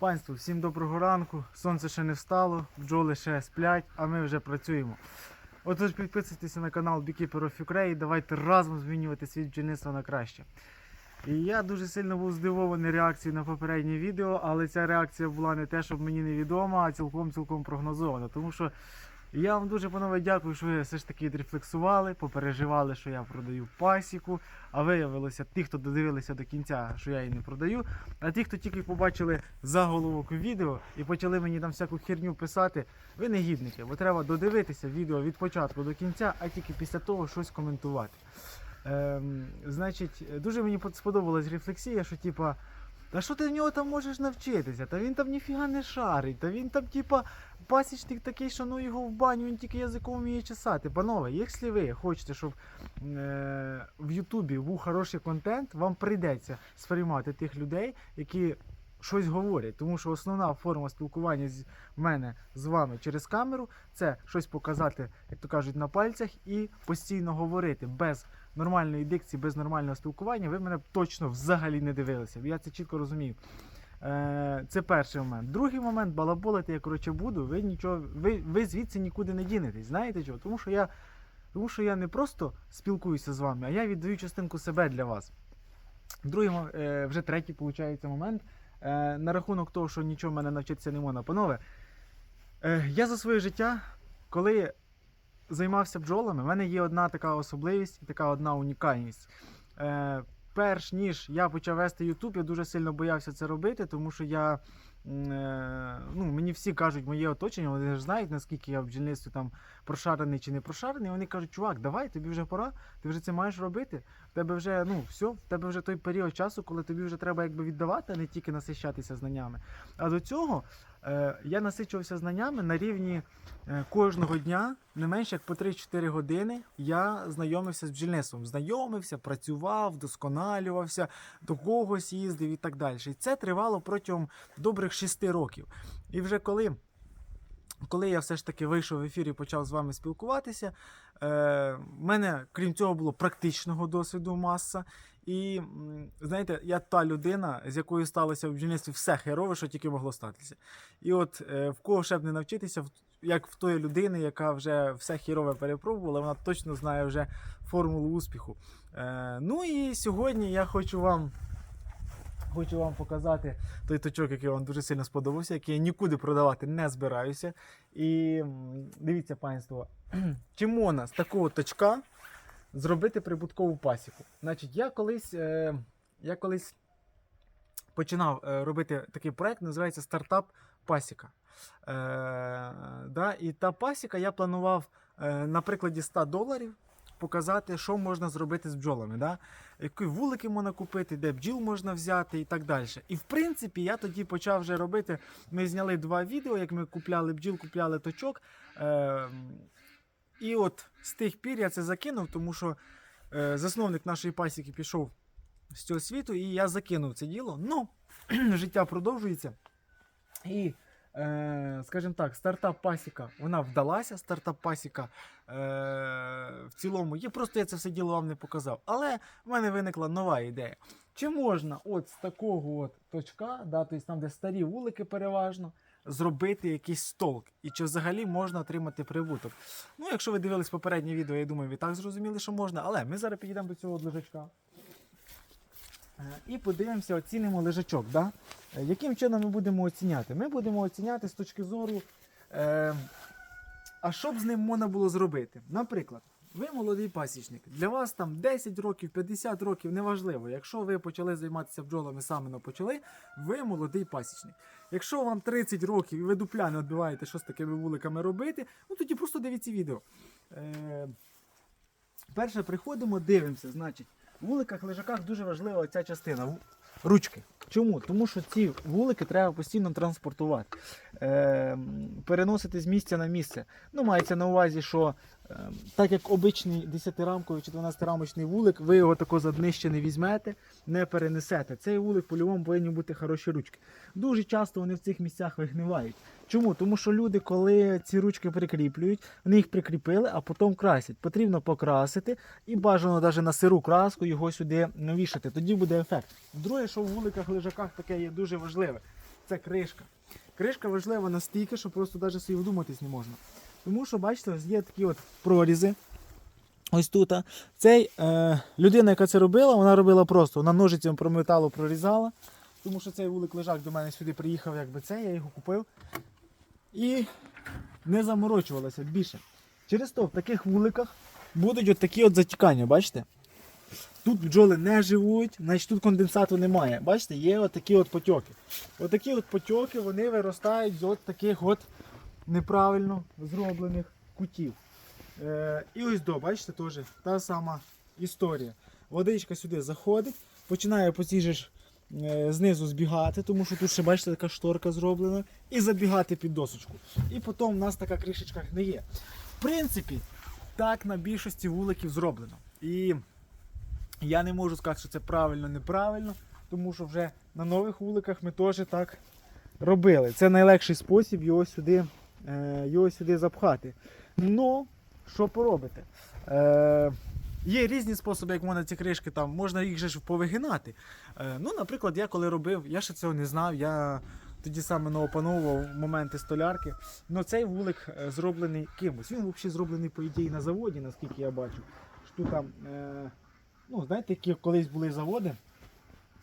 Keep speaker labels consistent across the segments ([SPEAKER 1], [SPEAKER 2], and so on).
[SPEAKER 1] Панство, всім доброго ранку. Сонце ще не встало, бджоли ще сплять, а ми вже працюємо. Отож підписуйтеся на канал Beekeeper of Ukraine, давайте разом змінювати світ бджільництва на краще. І я дуже сильно був здивований реакцією на попереднє відео, але ця реакція була не те, щоб мені невідома, а цілком-цілком прогнозована. Тому що я вам дуже, панове, дякую, що ви все ж таки відрефлексували, попереживали, що я продаю пасіку. А виявилося, ті, хто додивилися до кінця, що я її не продаю. А ті, хто тільки побачили заголовок відео і почали мені там всяку херню писати, ви не гідники, бо треба додивитися відео від початку до кінця, а тільки після того щось коментувати. Ем, значить, дуже мені сподобалась рефлексія, що типа. Та що ти в нього там можеш навчитися? Та він там ніфіга не шарить, та він там, типа, пасічник такий, що ну його в баню, він тільки язиком вміє чесати. Панове, якщо ви хочете, щоб е, в Ютубі був хороший контент, вам прийдеться сприймати тих людей, які щось говорять. Тому що основна форма спілкування з мене з вами через камеру це щось показати, як то кажуть, на пальцях і постійно говорити без нормальної дикції, без нормального спілкування, ви мене точно взагалі не дивилися. Я це чітко розумію. Е, Це перший момент. Другий момент, балаболити я коротше буду, ви нічого, ви, ви звідси нікуди не дінетесь. Знаєте чого? Тому що я, тому що я не просто спілкуюся з вами, а я віддаю частинку себе для вас. Другий, е, вже третій, виходить, момент. Е, на рахунок того, що нічого в мене навчитися не можна. Панове, я за своє життя, коли займався бджолами, в мене є одна така особливість і така одна унікальність. Перш ніж я почав вести YouTube, я дуже сильно боявся це робити, тому що я. Е, ну, мені всі кажуть, моє оточення, вони ж знають, наскільки я в бджільництві там прошарений чи не прошарений. Вони кажуть, чувак, давай, тобі вже пора, ти вже це маєш робити. Тебе вже, ну, все, в тебе вже той період часу, коли тобі вже треба якби віддавати, а не тільки насищатися знаннями. А до цього е, я насичувався знаннями на рівні е, кожного дня, не менше як по 3-4 години, я знайомився з бджільництвом. Знайомився, працював, досконалювався, до когось їздив і так далі. І це тривало протягом добрих 6 років. І вже коли. Коли я все ж таки вийшов в ефір і почав з вами спілкуватися, е, в мене, крім цього, було практичного досвіду маса. І знаєте, я та людина, з якою сталося в бджільництві все херове, що тільки могло статися. І от е, в кого ще б не навчитися, як в тої людини, яка вже все херове перепробувала, вона точно знає вже формулу успіху. Е, ну і сьогодні я хочу вам. Хочу вам показати той точок, який вам дуже сильно сподобався, який я нікуди продавати не збираюся. І дивіться, панство, чи можна з такого точка зробити прибуткову пасіку? Значить, я колись, е, я колись починав е, робити такий проект, називається Стартап Пасіка. Е, да, і та пасіка я планував на прикладі 100 доларів показати, що можна зробити з бджолами. Да? Які вулики можна купити, де бджіл можна взяти і так далі. І в принципі, я тоді почав вже робити. Ми зняли два відео, як ми купляли бджіл, купляли точок. Е, і от з тих пір я це закинув, тому що е, засновник нашої пасіки пішов з цього світу, і я закинув це діло. Ну, життя продовжується. І, скажімо так, стартап пасіка вона вдалася. Стартап пасіка е, в цілому є. Просто я це все діло вам не показав. Але в мене виникла нова ідея. Чи можна от з такого от точка, да, тобто там, де старі вулики переважно, зробити якийсь столк? І чи взагалі можна отримати прибуток? Ну, якщо ви дивились попереднє відео, я думаю, ви так зрозуміли, що можна. Але ми зараз підійдемо до цього лежачка. Е, І подивимося, оцінимо лежачок. Да? Е, Яким чином ми будемо оціняти? Ми будемо оціняти з точки зору, е, а що б з ним можна було зробити? Наприклад, ви молодий пасічник, для вас там 10 років, 50 років, неважливо. Якщо ви почали займатися бджолами саме но почали, ви молодий пасічник. Якщо вам 30 років і ви дупля не відбиваєте, що з такими вуликами робити, ну тоді просто дивіться відео. Е, перше приходимо, дивимося, значить. В вуликах, лежаках дуже важлива ця частина. Ручки. Чому? Тому що ці вулики треба постійно транспортувати, е, переносити з місця на місце. Ну, мається на увазі, що е, так як обичний 10-рамковий чи 12-рамочний вулик, ви його тако за днище не візьмете, не перенесете. Цей вулик по-любому повинні бути хороші ручки. Дуже часто вони в цих місцях вигнивають. Чому? Тому що люди, коли ці ручки прикріплюють, вони їх прикріпили, а потім красять. Потрібно покрасити і бажано навіть на сиру краску його сюди навішати. Тоді буде ефект. Друге, що в вуликах лежаках таке є дуже важливе. це кришка. Кришка важлива настільки, що просто навіть собі вдуматись не можна. Тому що, бачите, є такі от прорізи. Ось тут. Цей, е, людина, яка це робила, вона робила просто. Вона ножицем про металу прорізала. Тому що цей вулик лежак до мене сюди приїхав, якби це, я його купив. І не заморочувалася більше. Через то в таких вуликах будуть такі от затікання, бачите? Тут бджоли не живуть, значить тут конденсату немає. Бачите, є от такі от потьоки. Отакі от потьоки вони виростають з от таких от неправильно зроблених кутів. Е, і ось до, бачите, теж та сама історія. Водичка сюди заходить, починає по цій ж знизу збігати, тому що тут ще, бачите, така шторка зроблена, і забігати під досочку. І потім у нас така кришечка гниє. В принципі, так на більшості вуликів зроблено. І я не можу сказати, що це правильно, неправильно, тому що вже на нових вуликах ми теж так робили. Це найлегший спосіб його сюди, е, його сюди запхати. Ну, що поробите? Е, Є різні способи, як можна ці кришки там, можна їх же ж повигинати. Е, ну, наприклад, я коли робив, я ще цього не знав, я тоді саме не опановував моменти столярки. Ну цей вулик е, зроблений кимось. Він взагалі зроблений, по ідеї, на заводі, наскільки я бачу. Що там, е, ну, знаєте, які колись були заводи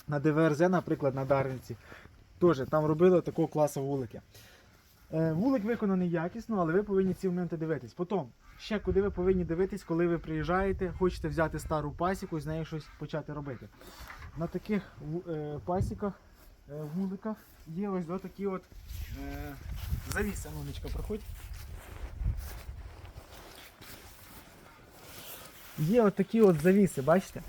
[SPEAKER 1] на ДВРЗ, наприклад, на Дарниці. Теж там робили такого класу вулики. Вулик виконаний якісно, але ви повинні ці моменти дивитись. Потім, ще куди ви повинні дивитись, коли ви приїжджаєте, хочете взяти стару пасіку і з нею щось почати робити. На таких е, пасіках, е, вуликах є ось до такі от е, завіси. Нонечка, проходь. Є от такі от завіси, бачите?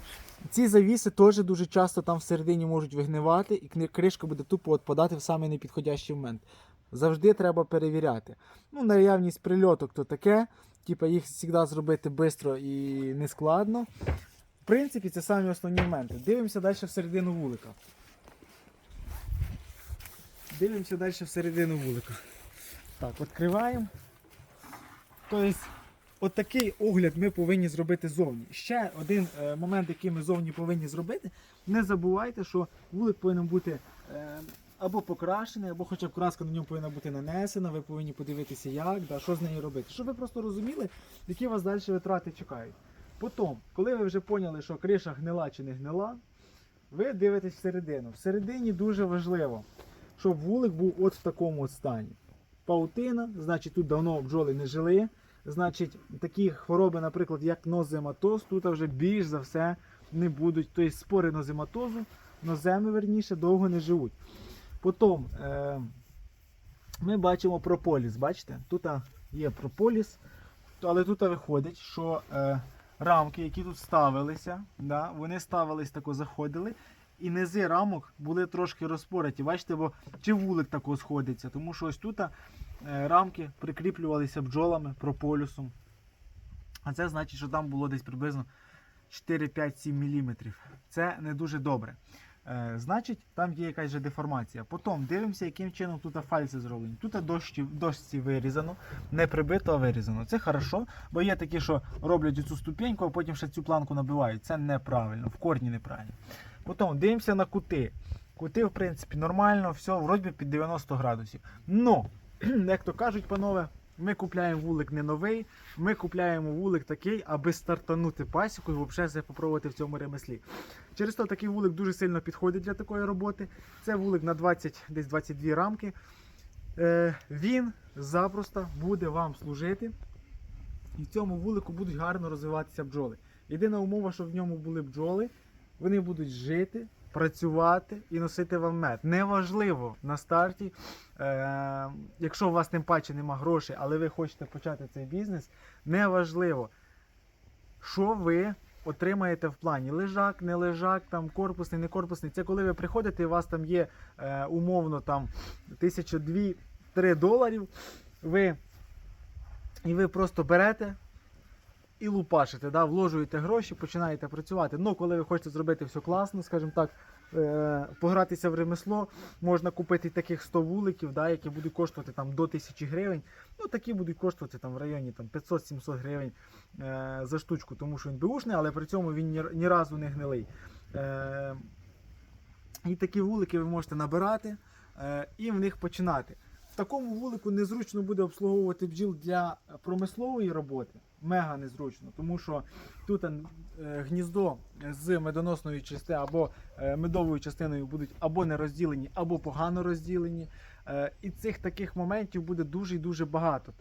[SPEAKER 1] Ці завіси теж дуже часто там всередині можуть вигнивати, і кришка буде тупо відпадати в самий непідходящий момент. Завжди треба перевіряти. Ну, наявність прильоток то таке, типу їх завжди зробити швидко і нескладно. В принципі, це самі основні моменти. Дивимося далі всередину вулика. Дивимося далі всередину вулика. Так, відкриваємо. Тобто, такий огляд ми повинні зробити зовні. Ще один е, момент, який ми зовні повинні зробити. Не забувайте, що вулик повинен бути е, або покрашений, або хоча б краска на ньому повинна бути нанесена. Ви повинні подивитися, як, да, що з нею робити. Щоб ви просто розуміли, які вас далі витрати чекають. Потім, коли ви вже поняли, що криша гнила чи не гнила, ви дивитесь всередину. Всередині дуже важливо, щоб вулик був от в такому стані. Паутина, значить тут давно бджоли не жили. Значить, такі хвороби, наприклад, як нозематоз, тут вже більш за все не будуть. Тобто спори нозематозу, ноземи, верніше, довго не живуть. Потім е, ми бачимо прополіс. Бачите? Тут є прополіс, але тут виходить, що е, рамки, які тут ставилися, да, вони ставились тако, заходили. І низи рамок були трошки розпораті. Бачите, бо чи вулик тако сходиться, тому що ось тут е, рамки прикріплювалися бджолами прополюсом. А це значить, що там було десь приблизно 4-5-7 мм. Це не дуже добре. Е, значить, там є якась же деформація. Потім дивимося, яким чином тут фальси зроблені. Тут дощі, дошці вирізано, не прибито, а вирізано. Це хорошо, бо є такі, що роблять цю ступеньку, а потім ще цю планку набивають. Це неправильно, в корні неправильно. Потім дивимося на кути. Кути, в принципі, нормально, все, вроді під 90 градусів. Но, як то кажуть, панове, ми купляємо вулик не новий, ми купляємо вулик такий, аби стартанути пасіку і взагалі себе попробувати в цьому ремеслі. Через то такий вулик дуже сильно підходить для такої роботи. Це вулик на 20, десь 22 рамки. Е, він запросто буде вам служити. І в цьому вулику будуть гарно розвиватися бджоли. Єдина умова, щоб в ньому були бджоли, вони будуть жити, працювати і носити вам мед. Неважливо на старті, е, якщо у вас тим паче нема грошей, але ви хочете почати цей бізнес, неважливо, що ви отримаєте в плані лежак, не лежак, там корпусний, не корпусний. Це коли ви приходите, і у вас там є е, умовно там тисяча дві-три доларів. Ви, і ви просто берете і лупашите, да, вложуєте гроші, починаєте працювати. Ну, коли ви хочете зробити все класно, скажімо так, е, погратися в ремесло, можна купити таких 100 вуликів, да, які будуть коштувати там, до 1000 гривень. Ну, такі будуть коштувати там, в районі там, 500-700 гривень е, за штучку, тому що він беушний, але при цьому він ні, ні разу не гнилий. Е, і такі вулики ви можете набирати. е, і в них починати. Такому вулику незручно буде обслуговувати бджіл для промислової роботи. Мега незручно, тому що тут е, гніздо з медоносної частини або е, медовою частиною будуть або не розділені, або погано розділені. Е, І цих таких моментів буде дуже і дуже багато.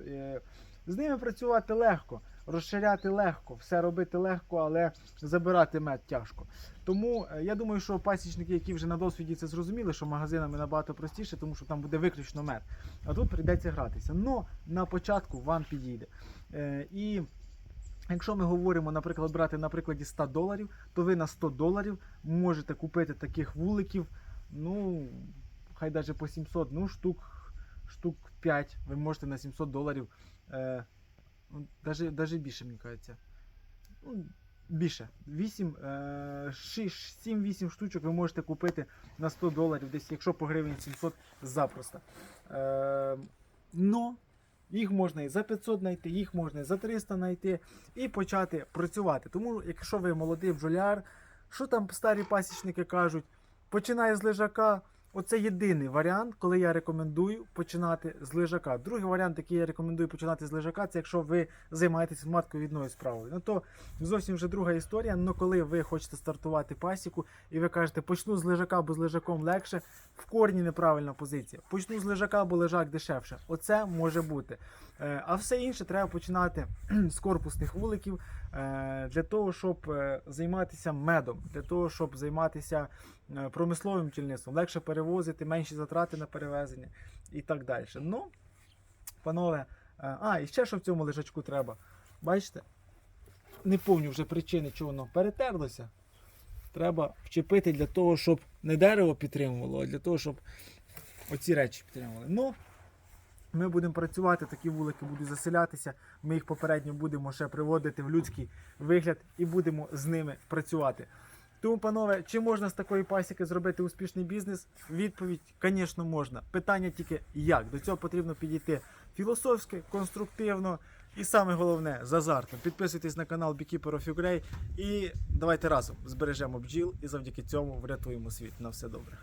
[SPEAKER 1] З ними працювати легко, розширяти легко, все робити легко, але забирати мед тяжко. Тому е, я думаю, що пасічники, які вже на досвіді це зрозуміли, що магазинами набагато простіше, тому що там буде виключно мед. А тут прийдеться гратися. Но на початку вам підійде. Е, І якщо ми говоримо, наприклад, брати на прикладі 100 доларів, то ви на 100 доларів можете купити таких вуликів, ну, хай навіть по 700, ну, штук, штук 5 ви можете на 700 доларів, е, ну, даже, даже більше, мені кажеться. Ну, більше. 8, е, 7-8 штучок ви можете купити на 100 доларів, десь, якщо по гривень 700 запросто. Е, но їх можна і за 500 знайти, їх можна і за 300 знайти і почати працювати. Тому, якщо ви молодий бджоляр, що там старі пасічники кажуть, починає з лежака. Оце єдиний варіант, коли я рекомендую починати з лежака. Другий варіант, який я рекомендую починати з лежака, це якщо ви займаєтесь матковідною справою. Ну то зовсім вже друга історія. Ну коли ви хочете стартувати пасіку і ви кажете, почну з лежака, бо з лежаком легше, в корні неправильна позиція. Почну з лежака, бо лежак дешевше. Оце може бути. Е, А все інше треба починати з корпусних вуликів е, для того, щоб е, займатися медом, для того, щоб займатися промисловим тільництвом, легше перевозити, менші затрати на перевезення і так далі. Ну, панове, а, і ще що в цьому лежачку треба. Бачите? Не помню вже причини, чого воно перетерлося. Треба вчепити для того, щоб не дерево підтримувало, а для того, щоб оці речі підтримували. Ну, ми будемо працювати, такі вулики будуть заселятися. Ми їх попередньо будемо ще приводити в людський вигляд і будемо з ними працювати. Тому, панове, чи можна з такої пасіки зробити успішний бізнес? Відповідь, звісно, можна. Питання тільки як. До цього потрібно підійти філософськи, конструктивно і саме головне з азартом. Підписуйтесь на канал Beekeeper of і давайте разом збережемо бджіл і завдяки цьому врятуємо світ. На все добре.